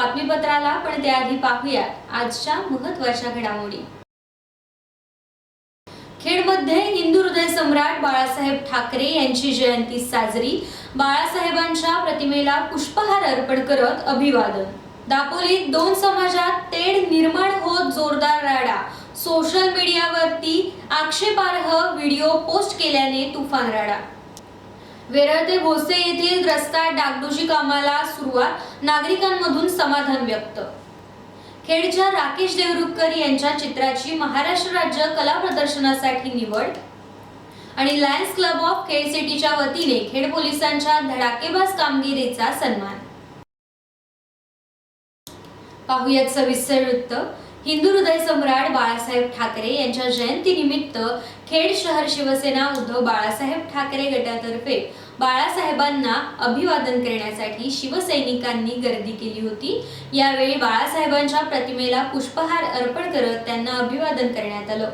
बातमीपत्राला पण त्याआधी पाहूयात आजच्या महत्त्वाच्या घडामोडी. खेडमध्ये हिंदू हृदय सम्राट बाळासाहेब ठाकरे यांची जयंती साजरी. बाळासाहेबांच्या प्रतिमेला पुष्पहार अर्पण करत अभिवादन. दापोलीत दोन समाजात तेढ निर्माण होत जोरदार राडा. सोशल मीडियावरती आक्षेपार्ह व्हिडिओ पोस्ट केल्याने तुफान राडा. वेरळ ते भोसे येथील रस्ता डागडुजी कामाला सुरुवात नागरिकांमधून समाधान व्यक्त. खेडच्या राकेश देवरुखकर यांच्या चित्राची महाराष्ट्र राज्य कला प्रदर्शनासाठी निवड आणि लायन्स क्लब ऑफ खेड सिटीच्या वतीने खेड पोलिसांच्या धडाकेबाज कामगिरीचा सन्मान. पाहुयात सविस्तर वृत्त. हिंदू हृदय सम्राट बाळासाहेब ठाकरे यांच्या जयंतीनिमित्त खेड शहर शिवसेना उद्धव बाळासाहेब ठाकरे गटातर्फे बाळासाहेबांना अभिवादन करण्यासाठी शिवसैनिकांनी गर्दी केली होती. यावेळी बाळासाहेबांच्या प्रतिमेला पुष्पहार अर्पण करत त्यांना अभिवादन करण्यात आलं.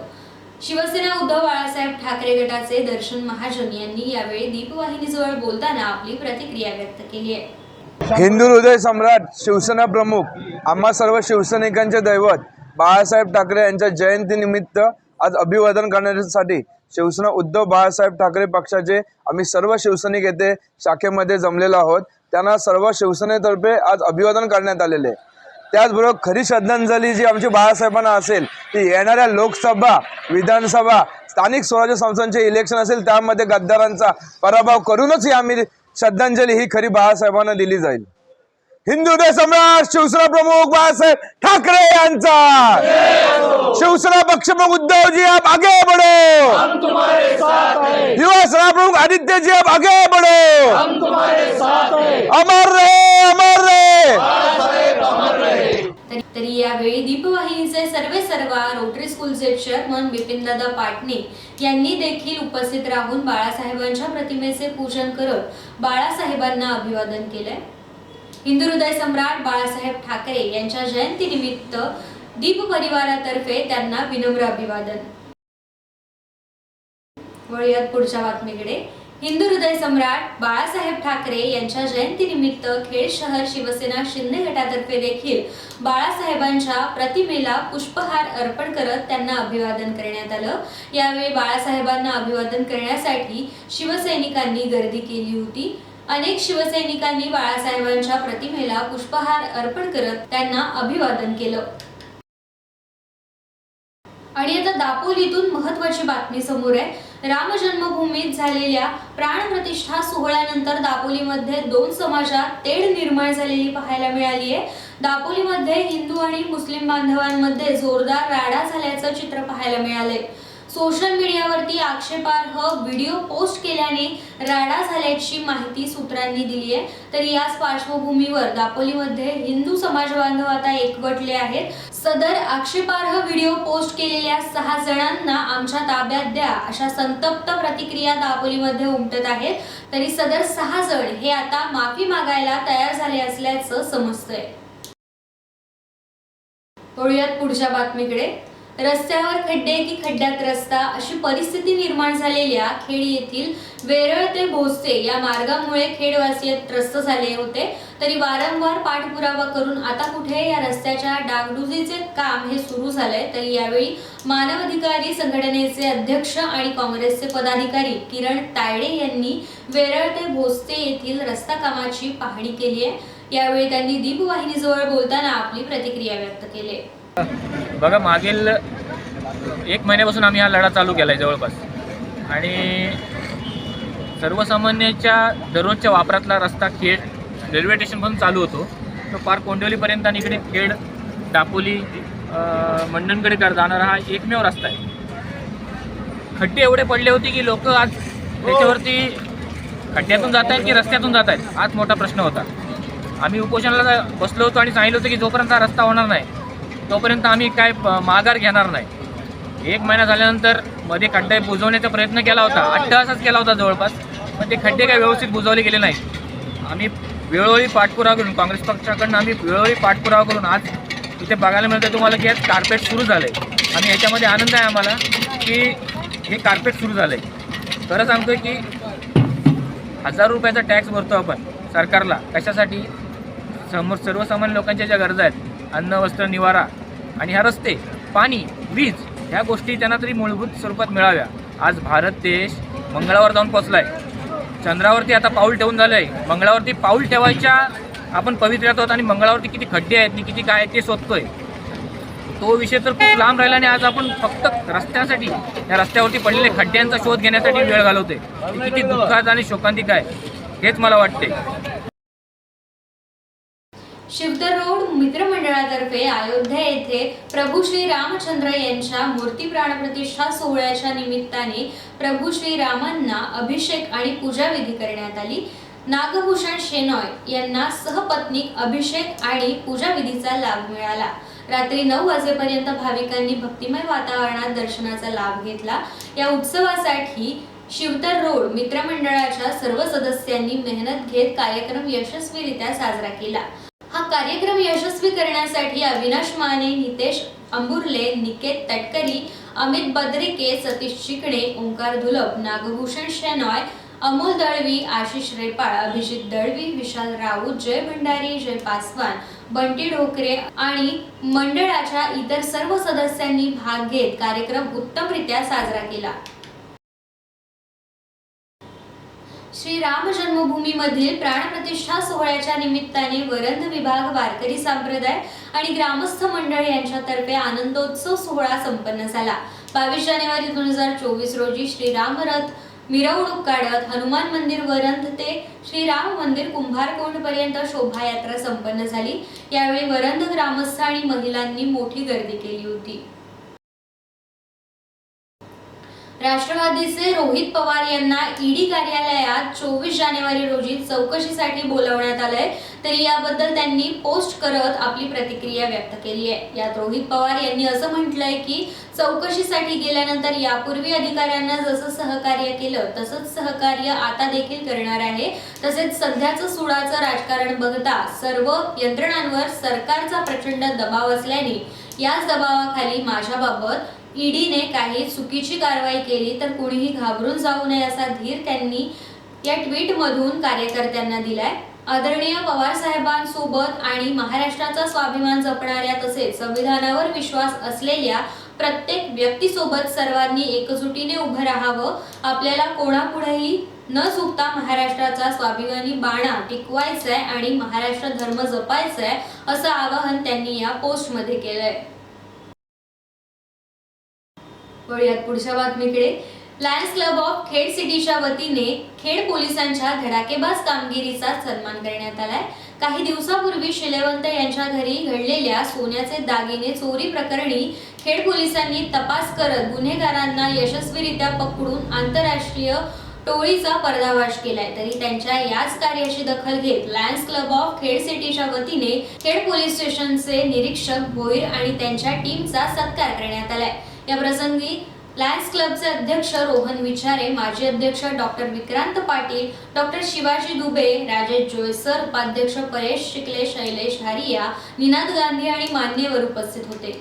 शिवसेना उद्धव बाळासाहेब ठाकरे गटाचे दर्शन महाजन यांनी यावेळी दीपवाहिनीजवळ बोलताना आपली प्रतिक्रिया व्यक्त केली आहे. हिंदू हृदय सम्राट शिवसेना प्रमुख आम्हा सर्व शिवसैनिकांचे दैवत बाळासाहेब ठाकरे यांच्या जयंतीनिमित्त आज अभिवादन करण्यासाठी शिवसेना उद्धव बाळासाहेब ठाकरे पक्षाचे आम्ही सर्व शिवसैनिक येथे शाखेमध्ये जमलेलो आहोत त्यांना सर्व शिवसेनेतर्फे आज अभिवादन करण्यात आलेले आहे. त्याचबरोबर खरी श्रद्धांजली जी आमची बाळासाहेबांना असेल ती येणाऱ्या लोकसभा विधानसभा स्थानिक स्वराज्य संस्थांचे इलेक्शन असेल त्यामध्ये गद्दारांचा पराभव करूनच ही आम्ही श्रद्धांजली ही खरी बाळासाहेबांना दिली जाईल हिंदू सम्राट शिवसेना प्रमुख बाळासाहेब ठाकरे यांचा. शिवसेना पक्ष प्रमुख उद्धवजी आप आगे बढ़ो. हम तुम्हारे साथ हैं. युवा सेना प्रमुख आदित्य जी आप आगे बढ़ो. हम तुम्हारे साथ हैं. अमर रहे अमर रहे. बाळासाहेब अमर रहे. तरी तरी यावेळी दीपवाहिनीचे सर्वे सर्वा रोटरी स्कूलचे चेअरमन बिपिनदादा पाटणे यांनी देखील उपस्थित राहून बाळासाहेबांच्या प्रतिमेचे पूजन करत बाळासाहेबांना अभिवादन केलंय. हिंदू हृदय सम्राट बाळासाहेब ठाकरे यांच्या जयंतीनिमित्त दीप परिवारातर्फे त्यांना विनम्र अभिवादन. वळूयात पुढच्या बातमीकडे. हिंदू हृदय सम्राट बाळासाहेब ठाकरे यांच्या जयंतीनिमित्त खेड शहर शिवसेना शिंदे गटातर्फे देखील बाळासाहेबांच्या प्रतिमेला पुष्पहार अर्पण करत त्यांना अभिवादन करण्यात आलं. यावेळी बाळासाहेबांना अभिवादन करण्यासाठी शिवसैनिकांनी गर्दी केली होती. अनेक शिवसैनिकांनी बाळासाहेबांच्या प्रतिमेला पुष्पहार अर्पण करत त्यांना अभिवादन केलं. आणि आता दापोलीतून महत्वाची बातमी समोर आहे. राम जन्मभूमीत झालेल्या प्राणप्रतिष्ठा सोहळ्यानंतर दापोलीमध्ये दोन समाजात तेढ निर्माण झालेली पाहायला मिळाली आहे. दापोलीमध्ये हिंदू आणि मुस्लिम बांधवांमध्ये जोरदार राडा झाल्याचं चित्र पाहायला मिळालंय. सोशल मीडियावरती आक्षेपार्ह व्हिडिओ पोस्ट केल्याने राडा झाल्याची माहिती सूत्रांनी दिली आहे. तर याच पार्श्वभूमीवर दापोलीमध्ये हिंदू समाज बांधव आता एकवटले आहेत. सदर आक्षेपार्ह व्हिडिओ पोस्ट केलेल्या सहा जणांना आमच्या ताब्यात द्या अशा संतप्त प्रतिक्रिया दापोलीमध्ये उमटत आहेत. तरी सदर सहा जण हे आता माफी मागायला तयार झाले असल्याचं समजतंय. वळूयात पुढच्या बातमीकडे. रस्त्यावर खड्डे की खड्ड्यात रस्ता अशी परिस्थिती निर्माण झालेल्या खेड येथील वेरळ ते भोसते या मार्गामुळे खेडवासीय त्रस्त झाले होते. तरी वारंवार पाठपुरावा करून आता कुठे या रस्त्याच्या डागडुजीचे काम हे सुरू झालंय? तरी यावेळी मानवाधिकारी संघटनेचे अध्यक्ष आणि काँग्रेसचे पदाधिकारी किरण तायडे यांनी वेरळ ते भोसते येथील रस्ता कामाची पाहणी केली आहे. यावेळी त्यांनी दीपवाहिनीजवळ बोलताना आपली प्रतिक्रिया व्यक्त केली आहे. बघा मागील एक महिन्यापासून आम्ही हा लढा चालू केला आहे जवळपास. आणि सर्वसामान्यांच्या दररोजच्या वापरातला रस्ता खेड रेल्वे स्टेशनपासून चालू होतो. तो पार कोंडवलीपर्यंत आणि इकडे खेड दापोली मंडणकडे कर जाणारा हा एकमेव रस्ता आहे. खड्डे एवढे पडले होते की लोक आज त्याच्यावरती खड्ड्यातून जात आहेत की रस्त्यातून जात आहेत? हाच मोठा प्रश्न होता. आम्ही उपोषणाला बसलो होतो आणि सांगितलं होतं की जोपर्यंत हा रस्ता होणार नाही तोपर्यंत आम्ही काय प- माघार घेणार नाही. एक महिना झाल्यानंतरमध्ये खड्डे बुजवण्याचा प्रयत्न केला होता. अट्टहासच केला होता जवळपास पण ते खड्डे काय व्यवस्थित बुजवले गेले नाही आम्ही वेळोवेळी पाठपुरावा करून काँग्रेस पक्षाकडनं आम्ही वेळोवेळी पाठपुरावा करून आज इथे बघायला मिळतं तुम्हाला की आज कार्पेट सुरू झालं आहे आणि याच्यामध्ये आनंद आहे आम्हाला की हे कार्पेट सुरू झालं आहे खरं सांगतो की हजार रुपयाचा टॅक्स भरतो आपण सरकारला. कशासाठी? समोर सर्वसामान्य लोकांच्या ज्या गरजा आहेत अन्न वस्त्र निवारा आणि ह्या रस्ते पाणी वीज ह्या गोष्टी त्यांना तरी मूलभूत स्वरूपात मिळाव्या. आज भारत देश मंगळावर जाऊन पोचला आहे चंद्रावरती आता पाऊल ठेवून झालं आहे मंगळावरती पाऊल ठेवायच्या आपण पवित्र्यात आहोत आणि मंगळावरती किती खड्डे आहेत आणि किती काय आहेत ते शोधतोय. तो विषय तर खूप लांब राहिला आणि आज आपण फक्त रस्त्यासाठी या रस्त्यावरती पडलेल्या खड्ड्यांचा शोध घेण्यासाठी वेळ घालवतोय. किती दुःखात आणि शोकांतिक आहे. हेच मला वाटते शिवदरोड मित्रमंडळातर्फे अयोध्या येथे प्रभू श्री रामचंद्र यांच्या मूर्ती प्राणप्रतिष्ठा सोहळ्याच्या निमित्ताने प्रभू श्री रामांना अभिषेक आणि पूजाविधी करण्यात आली. नागभूषण शेनॉय यांना सहपत्नीक अभिषेक आणि पूजाविधीचा लाभ मिळाला. रात्री नऊ वाजेपर्यंत भाविकांनी भक्तिमय वातावरणात दर्शनाचा लाभ घेतला. या उत्सवासाठी शिवतर रोड मित्रमंडळाच्या सर्व सदस्यांनी मेहनत घेत कार्यक्रम यशस्वीरित्या साजरा केला. हा कार्यक्रम यशस्वी करण्यासाठी अविनाश माने नितेश अंबुर्ले निकेत तटकरी अमित बद्रिके सतीश चिकणे ओंकार धुलप नागभूषण शेनॉय अमोल दळवी आशिष रेपाळ अभिजित दळवी विशाल राऊत जय भंडारी जय पासवान बंटी ढोकरे आणि मंडळाच्या इतर सर्व सदस्यांनी भाग घेत कार्यक्रम उत्तमरित्या साजरा केला. श्री राम जन्मभूमीमधील प्राणप्रतिष्ठा सोहळ्याच्या निमित्ताने वरंध विभाग वारकरी संप्रदाय आणि ग्रामस्थ मंडळ यांच्यातर्फे आनंदोत्सव सोहळा संपन्न झाला. बावीस जानेवारी दोन हजार चोवीस रोजी श्रीराम रथ मिरवणूक काढत हनुमान मंदिर वरंध ते श्रीराम मंदिर कुंभारकोंड पर्यंत शोभायात्रा संपन्न झाली. यावेळी वरंध ग्रामस्थ आणि महिलांनी मोठी गर्दी केली होती. राष्ट्रवादीचे रोहित पवार यांना ईडी कार्यालयात चोवीस जानेवारी रोजी चौकशीसाठी बोलावण्यात आलंय. तरी याबद्दल त्यांनी पोस्ट करत आपली प्रतिक्रिया व्यक्त केली आहे. यात रोहित पवार यांनी असं म्हटलंय की चौकशीसाठी गेल्यानंतर यापूर्वी अधिकाऱ्यांना जसं सहकार्य केलं तसंच सहकार्य आता देखील करणार आहे. तसेच सध्याचं सुडाचं राजकारण बघता सर्व यंत्रणांवर सरकारचा प्रचंड दबाव असल्याने याच दबावाखाली माझ्याबाबत ईडीने काही चुकीची कारवाई केली तर कुणीही घाबरून जाऊ नये असा धीर त्यांनी या ट्विटमधून कार्यकर्त्यांना दिलाय. आदरणीय पवार साहेबांसोबत आणि महाराष्ट्राचा स्वाभिमान जपणाऱ्या तसेच संविधानावर विश्वास असलेल्या प्रत्येक व्यक्तीसोबत सर्वांनी एकजुटीने उभं राहावं. आपल्याला कोणापुढेही न चुकता महाराष्ट्राचा स्वाभिमानी बाणा टिकवायचा आहे आणि महाराष्ट्र धर्म जपायचा आहे असं आवाहन त्यांनी या पोस्टमध्ये केलंय. वळूयात पुढच्या बातमीकडे. लायन्स क्लब ऑफ खेड सिटीच्या वतीने खेड पोलिसांच्या धडाकेबाज कामगिरीचा सन्मान करण्यात आलाय. काही दिवसापूर्वी शिलेवंत यांच्या घरी घडलेल्या सोन्याचे दागिने चोरी प्रकरणी खेड पोलिसांनी तपास करत गुन्हेगारांना यशस्वीरित्या पकडून आंतरराष्ट्रीय टोळीचा पर्दावाश केलाय. तरी त्यांच्या याच कार्याची दखल घेत लायन्स क्लब ऑफ खेड सिटीच्या वतीने खेड पोलीस स्टेशनचे निरीक्षक भोईर आणि त्यांच्या टीमचा सत्कार करण्यात आलाय. या प्रसंगी लायन्स क्लबचे अध्यक्ष रोहन विचारे माजी अध्यक्ष डॉक्टर विक्रांत पाटील डॉक्टर शिवाजी दुबे राजेश जोयसर उपाध्यक्ष परेश शिकले शैलेश हरिया निनाद गांधी आणि मान्यवर उपस्थित होते.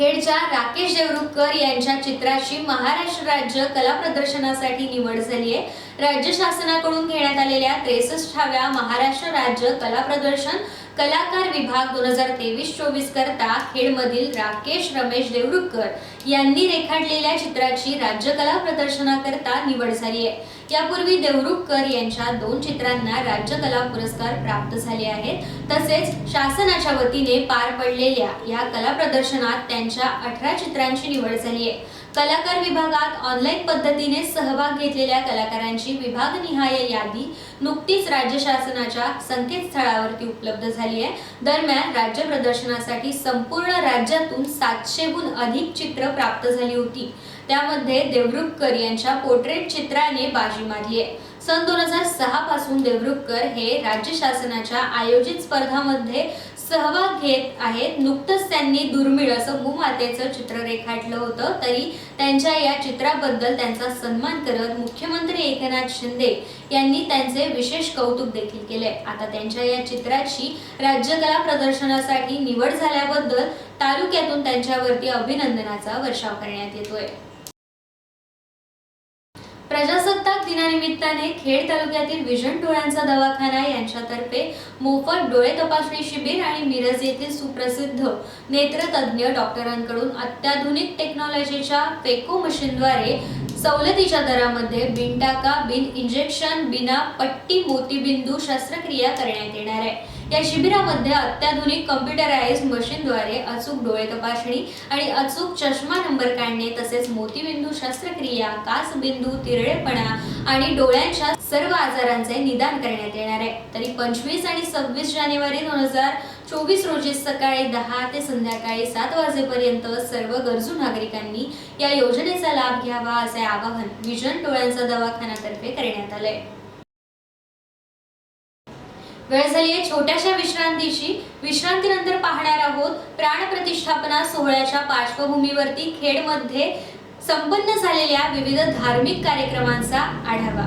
खेडच्या राकेश देवरुखकर यांच्या चित्राची महाराष्ट्र राज्य कला प्रदर्शनासाठी निवड झाली आहे. राज्य शासनाकडून घेण्यात आलेल्या त्रेसष्टाव्या महाराष्ट्र राज्य कला प्रदर्शन कलाकार विभाग दोन हजार तेवीस चोवीस करता खेडमधील राकेश रमेश देवरुखकर यांनी रेखाटलेल्या चित्राची राज्य कला प्रदर्शनाकरता निवड झाली आहे. यापूर्वी देवरुखकर यांच्या दोन चित्रांना राज्य कला पुरस्कार प्राप्त झाले आहेत. तसेच शासनाच्या वतीने पार पडलेल्या या कला प्रदर्शनात त्यांच्या अठरा चित्रांची निवड झाली आहे. कलाकार विभागात ऑनलाईन पद्धतीने सहभाग घेतलेल्या कलाकारांची विभागनिहाय यादी नुकतीच राज्य शासनाच्या संकेतस्थळावरती उपलब्ध झाली आहे. दरम्यान राज्य प्रदर्शनासाठी संपूर्ण राज्यातून सातशेहून अधिक चित्र प्राप्त झाली होती. त्यामध्ये देवरुखकर यांच्या पोर्ट्रेट चित्राने बाजी मारली आहे. सन दोन हजार सहा पासून देवरुखकर हे राज्य शासनाच्या आयोजित स्पर्धामध्ये सहभाग घेत आहेत. नुकतंच त्यांनी दुर्मिळ असं भूमातेचं चित्र रेखाटलं होतं. तरी त्यांच्या या चित्राबद्दल त्यांचा सन्मान करत मुख्यमंत्री एकनाथ शिंदे यांनी त्यांचे विशेष कौतुक देखील केले. आता त्यांच्या या चित्राची राज्यकला प्रदर्शनासाठी निवड झाल्याबद्दल तालुक्यातून त्यांच्यावरती अभिनंदनाचा वर्षाव करण्यात येतोय. प्रजासत्ताक दिनानिमित्ताने खेड तालुक्यातील विजन डोळ्यांचा दवाखाना यांच्यातर्फे मोफत डोळे तपासणी शिबिर आणि मिरज येथील सुप्रसिद्ध नेत्रतज्ञ डॉक्टरांकडून अत्याधुनिक टेक्नॉलॉजीच्या पेको मशीनद्वारे सवलतीच्या दरामध्ये बिन टाका बिन इंजेक्शन बिना पट्टी मोतीबिंदू शस्त्रक्रिया करण्यात येणार आहे. या शिबिरामध्ये अत्याधुनिक कम्प्युटराइज मशीनद्वारे अचूक डोळे तपासणी आणि अचूक चष्मा नंबर काढणे तसेच मोतीबिंदू शस्त्रक्रिया कासबिंदू तिरळेपणा आणि डोळ्यांच्या सर्व आजारांचे निदान करण्यात येणार आहे. तरी पंचवीस आणि सव्वीस जानेवारी दोन हजार चोवीस रोजी सकाळी दहा ते संध्याकाळी सात वाजेपर्यंत सर्व गरजू नागरिकांनी या योजनेचा लाभ घ्यावा असे आवाहन विजन डोळ्यांचा दवाखान्यातर्फे करण्यात आलंय. वेळ झाली आहे छोट्याशा विश्रांतीची. विश्रांतीनंतर पाहणार आहोत प्राणप्रतिष्ठापना सोहळ्याच्या पार्श्वभूमीवरती खेडमध्ये संपन्न झालेल्या विविध धार्मिक कार्यक्रमांचा आढावा.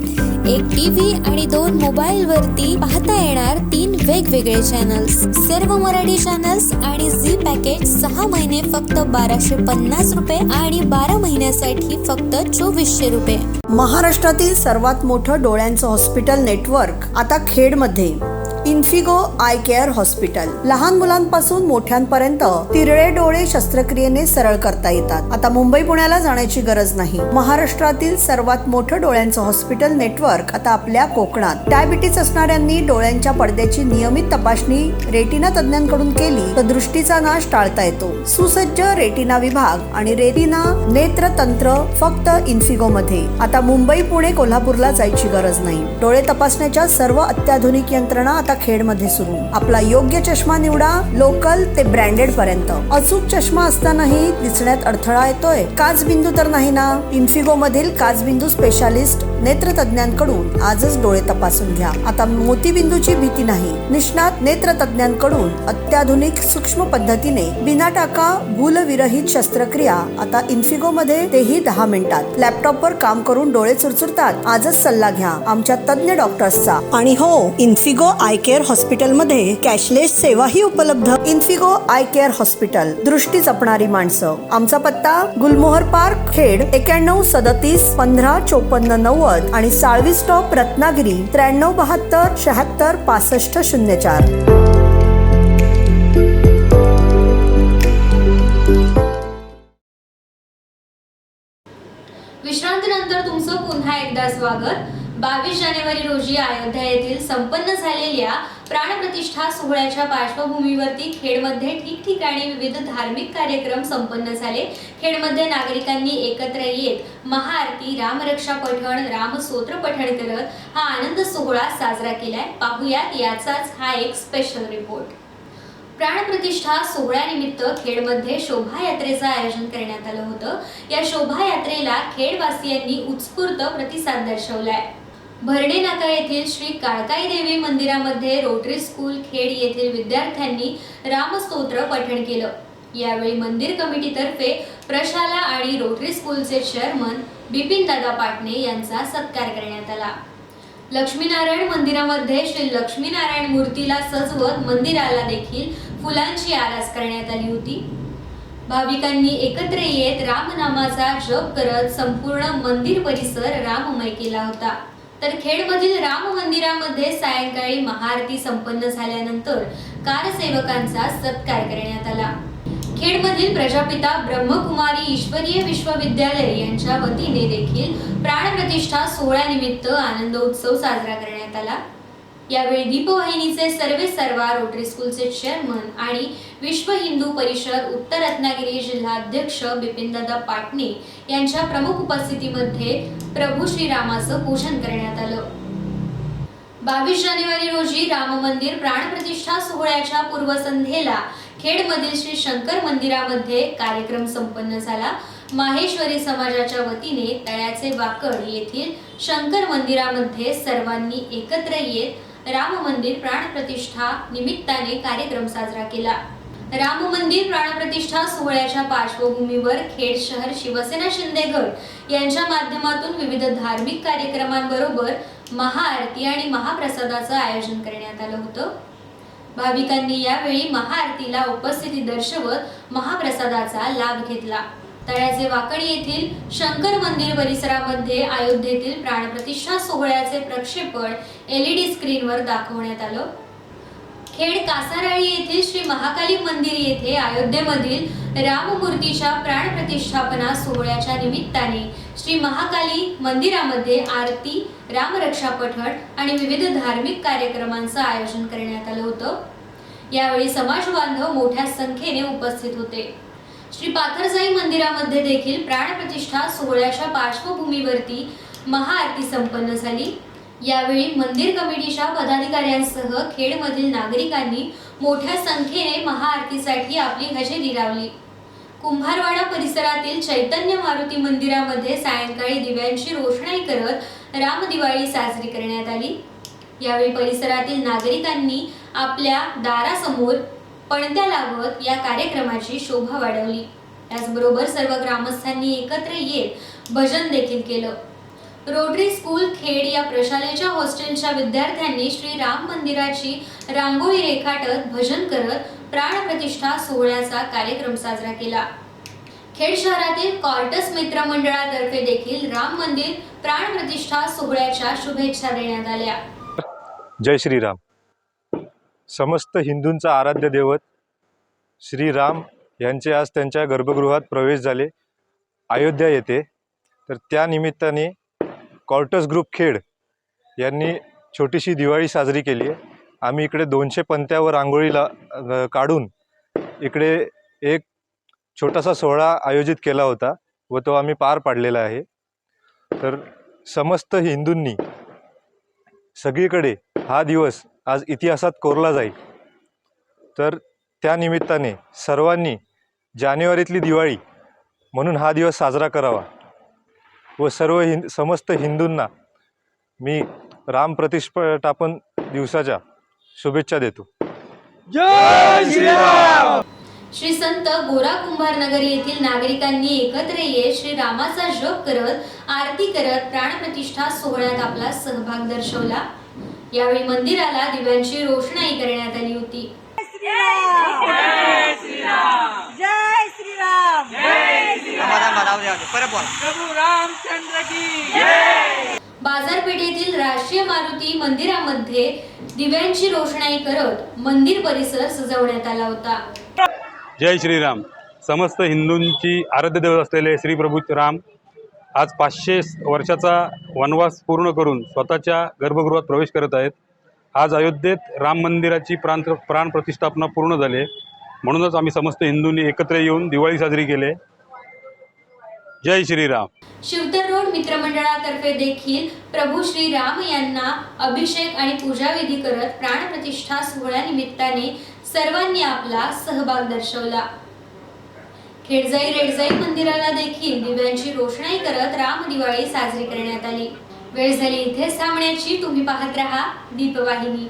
एक टीव्ही आणि दोन मोबाईल वरती पाहता येणार तीन वेगवेगळे चॅनल्स सर्व मराठी चॅनल्स आणि झी पॅकेज सहा महिने फक्त बाराशे पन्नास रुपये आणि बारा महिन्यासाठी फक्त चोवीसशे रुपये. महाराष्ट्रातील सर्वात मोठं डोळ्यांचं हॉस्पिटल नेटवर्क आता खेडमध्ये. Infigo eye care hospital. लहान मुलांपासून मोठ्यांपर्यंत तिरळे डोळे शस्त्रक्रियेने सरळ करता येतात. आता मुंबई पुण्याला जाण्याची गरज नाही. महाराष्ट्रातील सर्वात मोठं डोळ्यांचं हॉस्पिटल नेटवर्क आता आपल्या कोकणात. डायबिटीस असणाऱ्यांनी डोळ्यांच्या पडद्याची नियमित तपासणी रेटिना तज्ञांकडून केली तर दृष्टीचा नाश टाळता येतो. सुसज्ज रेटिना विभाग आणि रेटिना नेत्रतंत्र फक्त इन्फिगो मध्ये आता मुंबई पुणे कोल्हापूरला जायची गरज नाही. डोळे तपासण्याच्या सर्व अत्याधुनिक यंत्रणा आता खेडमध्ये सुरू. आपला योग्य चष्मा निवडा लोकल ते ब्रँडेड पर्यंत. अचूक चष्मा असतानाही दिसण्यात अडथळा येतोय. काचबिंदू तर नाही ना? इन्फिगो मधील काचबिंदू स्पेशालिस्ट नेत्रतज्ञांकडून आजच डोळे तपासून घ्या. आता मोतीबिंदूची भीती नाही. निष्णात नेत्रतज्ञांकडून अत्याधुनिक सूक्ष्म पद्धतीने बिना टाका भूलविरहित शस्त्रक्रिया आता इन्फिगो मध्ये तेही दहा मिनिटात. लॅपटॉपवर काम करून डोळे चुरचुरतात. आजच सल्ला घ्या. आमच्या तज्ञ डॉक्टर्सचा आणि हो इन्फिगो आय केअर हॉस्पिटलमध्ये कॅशलेस सेवाही उपलब्ध. Infigo eye care hospital. दृष्टी जपणारी माणसं. आमचा पत्ता गुलमोहर पार्क खेड एक्याण्णव सदतीस पंधरा चोपन्न नव्वद आणि साळवी स्टॉप रत्नागिरी त्र्याण्णव बहात्तर शहात्तर पासष्ट शून्य चार. विश्रांतीनंतर तुमचं पुन्हा एकदा स्वागत. बावीस जानेवारी रोजी अयोध्या येथील संपन्न झालेल्या प्राणप्रतिष्ठा सोहळ्याच्या पार्श्वभूमीवरती खेडमध्ये ठिकठिकाणी विविध धार्मिक कार्यक्रम संपन्न झाले. खेडमध्ये नागरिकांनी एकत्र येत महाआरती रामरक्षा पठण रामस्तोत्र पठण करत हा आनंद सोहळा साजरा केलाय. पाहुयात याचाच हा एक स्पेशल रिपोर्ट प्राणप्रतिष्ठा सोहळ्यानिमित्त खेडमध्ये शोभायात्रेचं आयोजन करण्यात आलं होतं. या शोभायात्रेला खेडवासियांनी उत्स्फूर्त प्रतिसाद दर्शवलाय. भरणे नाका येथील श्री काळकाई देवी मंदिरामध्ये रोटरी स्कूल खेड येथील विद्यार्थ्यांनी रामस्तोत्र पठण केलं. यावेळी मंदिर कमिटीतर्फे प्रशाला आणि रोटरी स्कूलचे चेअरमन बिपिन दादा पाटणे यांचा सत्कार करण्यात आला. लक्ष्मीनारायण मंदिरामध्ये श्री लक्ष्मीनारायण मूर्तीला सजवत मंदिराला देखील फुलांची आरास करण्यात आली होती. भाविकांनी एकत्र येत रामनामाचा जप करत संपूर्ण मंदिर परिसर राममय केला होता. तर खेडमधील राम मंदिरामध्ये सायंकाळी महाआरती संपन्न झाल्यानंतर कारसेवकांचा सत्कार करण्यात आला. खेडमधील प्रजापिता ब्रह्मकुमारी ईश्वरीय विश्वविद्यालय यांच्या वतीने देखील प्राणप्रतिष्ठा सोहळ्यानिमित्त आनंद उत्सव साजरा करण्यात आला. यावेळी दीपवाहिनीचे सर्वे सर्वा रोटरी स्कूलचे चेअरमन आणि विश्व हिंदू परिषद उत्तर रत्नागिरी जिल्हाध्यक्ष बिपिनदादा पाटणे यांच्या प्रमुख उपस्थितीमध्ये प्रभू श्रीरामाचं पूजन करण्यात आलं. बावीस जानेवारी रोजी राम मंदिर प्राणप्रतिष्ठा सोहळ्याच्या पूर्वसंध्येला खेडमधील श्री शंकर मंदिरामध्ये कार्यक्रम संपन्न झाला. माहेश्वरी समाजाच्या वतीने तळ्याचे वाकड येथील शंकर मंदिरामध्ये सर्वांनी एकत्र येत राम मंदिर प्राणप्रतिष्ठा निमित्ताने कार्यक्रम साजरा केला. राम मंदिर प्राणप्रतिष्ठा सोहळ्याच्या पार्श्वभूमीवर खेड शहर शिवसेना शिंदे गट यांच्या माध्यमातून विविध धार्मिक कार्यक्रमांबरोबर महाआरती आणि महाप्रसादाचं आयोजन करण्यात आलं होतं. भाविकांनी यावेळी महाआरतीला उपस्थिती दर्शवत महाप्रसादाचा लाभ घेतला. तळ्याचे वाकडी येथील शंकर मंदिर परिसरामध्ये अयोध्येतील प्राणप्रतिष्ठा सोहळ्याचे प्रक्षेपण एलईडी स्क्रीनवर दाखवण्यात आलं. खेड कासाराळी येथील श्री महाकाली मंदिर येथे अयोध्येमधील राममूर्तीच्या प्राणप्रतिष्ठापना सोहळ्याच्या निमित्ताने श्री महाकाली मंदिरामध्ये आरती रामरक्षा पठण आणि विविध धार्मिक कार्यक्रमांचं आयोजन करण्यात आलं होतं. यावेळी समाज बांधव मोठ्या संख्येने उपस्थित होते. श्री पाथरजाई मंदिरामध्ये देखील प्राणप्रतिष्ठा सोहळ्याच्या पार्श्वभूमीवरती महाआरती संपन्न झाली. यावेळी मंदिर कमिटीच्या पदाधिकाऱ्यांसह खेडमधील नागरिकांनी मोठ्या संख्येने महाआरतीसाठी आपली हजेरी लावली कुंभारवाडा परिसरातील चैतन्य मारुती मंदिरामध्ये सायंकाळी दिव्यांची रोषणाई करत रामदिवाळी साजरी करण्यात आली. यावेळी परिसरातील नागरिकांनी आपल्या दारासमोर पणत्या लावत या कार्यक्रमाची शोभा वाढवली. त्याचबरोबर सर्व ग्रामस्थांनी एकत्र येत भजन देखील केलं. रोटरी स्कूल खेड या प्रशालेच्या हॉस्टेलच्या विद्यार्थ्यांनी श्री राम मंदिराची रांगोळी रेखाटत भजन करत प्राणप्रतिष्ठा सोहळ्याचा कार्यक्रम साजरा केला. खेड शहरातील कॉर्टस मित्र मंडळातर्फे देखील राम मंदिर प्राणप्रतिष्ठा सोहळ्याच्या शुभेच्छा देण्यात आल्या. जय श्रीराम समस्त हिंदूंचा आराध्य दैवत श्रीराम यांचे आज त्यांच्या गर्भगृहात प्रवेश झाले. अयोध्या येथे. तर त्यानिमित्ताने कॉर्टस ग्रुप खेड यांनी छोटीशी दिवाळी साजरी केली आहे. आम्ही इकडे दोनशे पंत्यावर रांगोळीला काढून इकडे एक छोटासा सोहळा आयोजित केला होता व तो आम्ही पार पाडलेला आहे. तर समस्त हिंदूंनी सगळीकडे हा दिवस आज इतिहासात कोरला जाईल. तर त्या निमित्ताने सर्वांनी जानेवारीतली दिवाळी म्हणून हा दिवस साजरा करावा व सर्व हिंद समस्त हिंदूंना मी राम प्रतिष्ठापन दिवसाच्या शुभेच्छा देतो. जय श्रीराम! श्री संत गोरा कुंभार नगर येथील नागरिकांनी एकत्र येत श्री रामाचा जप करत आरती करत प्राणप्रतिष्ठा सोहळ्यात आपला सहभाग दर्शवला. यावेळी मंदिराला दिव्यांची रोषणाई करण्यात आली होती. बाजारपेठेतील राष्ट्रीय मारुती मंदिरामध्ये दिव्यांची रोषणाई करत मंदिर परिसर सजवण्यात आला होता. जय श्रीराम. समस्त हिंदूंची आराध्य देवत असलेले श्री प्रभू राम आज पाचशे वर्षाचा वनवास पूर्ण करून स्वतःच्या गर्भगृहात प्रवेश करत आहेत. आज अयोध्येत राम मंदिराची प्रांत प्राण प्रतिष्ठापना पूर्ण झाली आहे. म्हणूनच आम्ही समस्त हिंदूंनी एकत्र येऊन दिवाळी साजरी केली जय श्रीराम. शिवतर रोड मित्रमंडळातर्फे देखील प्रभू श्री राम यांना अभिषेक आणि पूजाविधी करत प्राणप्रतिष्ठा सोहळ्यानिमित्ताने सर्वांनी आपला सहभाग दर्शवला. खेडजाई रेडजाई मंदिराला देखील दिव्यांची रोषणाई करत राम दिवाळी साजरी करण्यात आली. वेळ झाली इथेच थांबण्याची. तुम्ही पाहत राहा दीपवाहिनी.